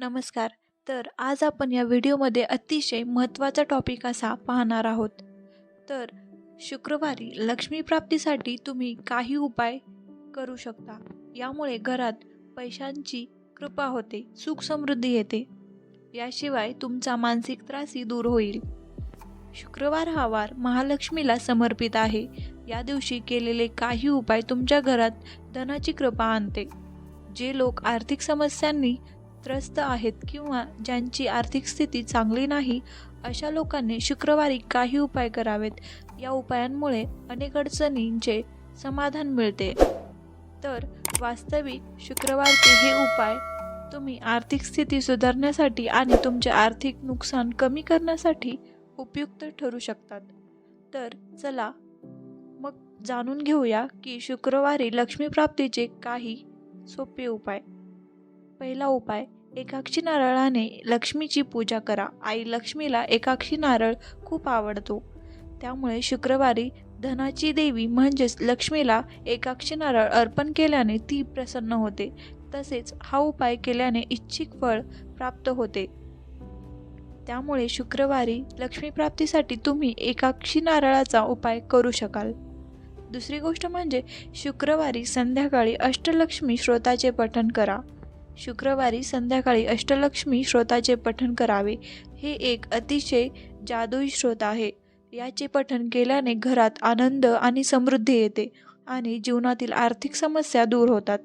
नमस्कार. तर आज आपण या व्हिडिओमध्ये अतिशय महत्त्वाचा टॉपिक असा पाहणार आहोत. तर शुक्रवारी लक्ष्मीप्राप्तीसाठी तुम्ही काही उपाय करू शकता. यामुळे घरात पैशांची कृपा होते सुख समृद्धी येते. याशिवाय तुमचा मानसिक त्रासही दूर होईल. शुक्रवार हा वार महालक्ष्मीला समर्पित आहे. या दिवशी केलेले काही उपाय तुमच्या घरात धनाची कृपा आणते. जे लोक आर्थिक समस्यांनी त्रस्त आहेत किंवा ज्यांची आर्थिक स्थिती चांगली नाही अशा लोकांनी शुक्रवारी काही उपाय करावेत. या उपायांमुळे अनेक अडचणींचे समाधान मिळते. तर वास्तविक शुक्रवारचे हे उपाय तुम्ही आर्थिक स्थिती सुधारण्यासाठी आणि तुमचे आर्थिक नुकसान कमी करण्यासाठी उपयुक्त ठरू शकतात. तर चला मग जाणून घेऊया की शुक्रवारी लक्ष्मीप्राप्तीचे काही सोपे उपाय. पहिला उपाय एकाक्षी नारळाने लक्ष्मीची पूजा करा. आई लक्ष्मीला एकाक्षी नारळ खूप आवडतो. त्यामुळे शुक्रवारी धनाची देवी म्हणजेच लक्ष्मीला एकाक्षी नारळ अर्पण केल्याने ती प्रसन्न होते. तसेच हा उपाय केल्याने इच्छिक फळ प्राप्त होते. त्यामुळे शुक्रवारी लक्ष्मीप्राप्तीसाठी तुम्ही एकाक्षी नारळाचा उपाय करू शकाल. दुसरी गोष्ट म्हणजे शुक्रवारी संध्याकाळी अष्टलक्ष्मी श्रोताचे पठण करा. शुक्रवारी संध्याकाळी अष्टलक्ष्मी श्रोताचे पठण करावे. हे एक अतिशय जादुई श्रोत आहे. याचे पठण केल्याने घरात आनंद आणि समृद्धी येते आणि जीवनातील आर्थिक समस्या दूर होतात.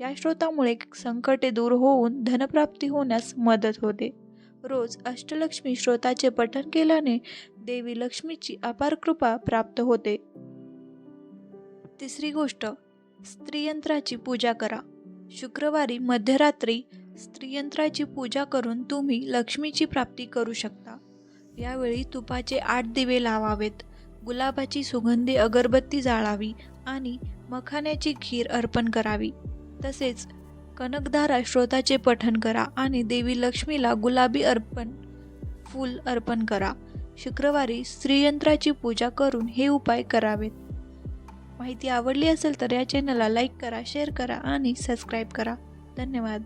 या श्रोतामुळे संकटे दूर होऊन धनप्राप्ती होण्यास मदत होते. रोज अष्टलक्ष्मी श्रोताचे पठण केल्याने देवी लक्ष्मीची अपार कृपा प्राप्त होते. तिसरी गोष्ट स्त्रीयंत्राची पूजा करा. शुक्रवारी मध्यरात्री स्त्रीयंत्राची पूजा करून तुम्ही लक्ष्मीची प्राप्ती करू शकता. यावेळी तुपाचे आठ दिवे लावावेत गुलाबाची सुगंधी अगरबत्ती जाळावी आणि मखाण्याची खीर अर्पण करावी. तसेच कनकधारा श्रोताचे पठण करा आणि देवी लक्ष्मीला गुलाबी अर्पण फूल अर्पण करा. शुक्रवारी स्त्रीयंत्राची पूजा करून हे उपाय करावेत. माहिती आवडली असेल तर या चॅनलला लाईक करा शेअर करा आणि सबस्क्राईब करा. धन्यवाद.